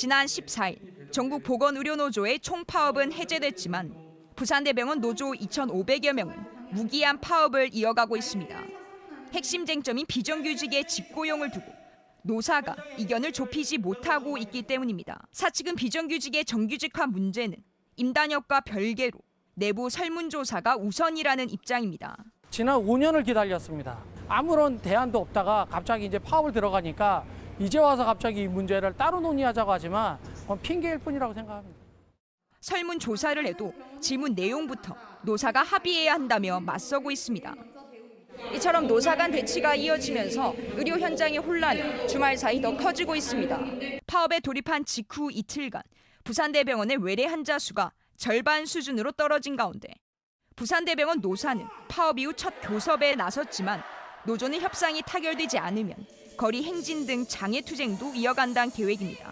지난 14일 전국 보건의료노조의 총파업은 해제됐지만 부산대병원 노조 2,500여 명은 무기한 파업을 이어가고 있습니다. 핵심 쟁점인 비정규직의 직고용을 두고 노사가 이견을 좁히지 못하고 있기 때문입니다. 사측은 비정규직의 정규직화 문제는 임단협과 별개로 내부 설문조사가 우선이라는 입장입니다. 지난 5년을 기다렸습니다. 아무런 대안도 없다가 갑자기 이제 파업을 들어가니까 이제 와서 갑자기 이 문제를 따로 논의하자고 하지만 그건 핑계일 뿐이라고 생각합니다. 설문조사를 해도 질문 내용부터 노사가 합의해야 한다며 맞서고 있습니다. 이처럼 노사 간 대치가 이어지면서 의료 현장의 혼란은 주말 사이 더 커지고 있습니다. 파업에 돌입한 직후 이틀간 부산대병원의 외래 환자 수가 절반 수준으로 떨어진 가운데 부산대병원 노사는 파업 이후 첫 교섭에 나섰지만 노조는 협상이 타결되지 않으면 거리 행진 등 장애 투쟁도 이어간다는 계획입니다.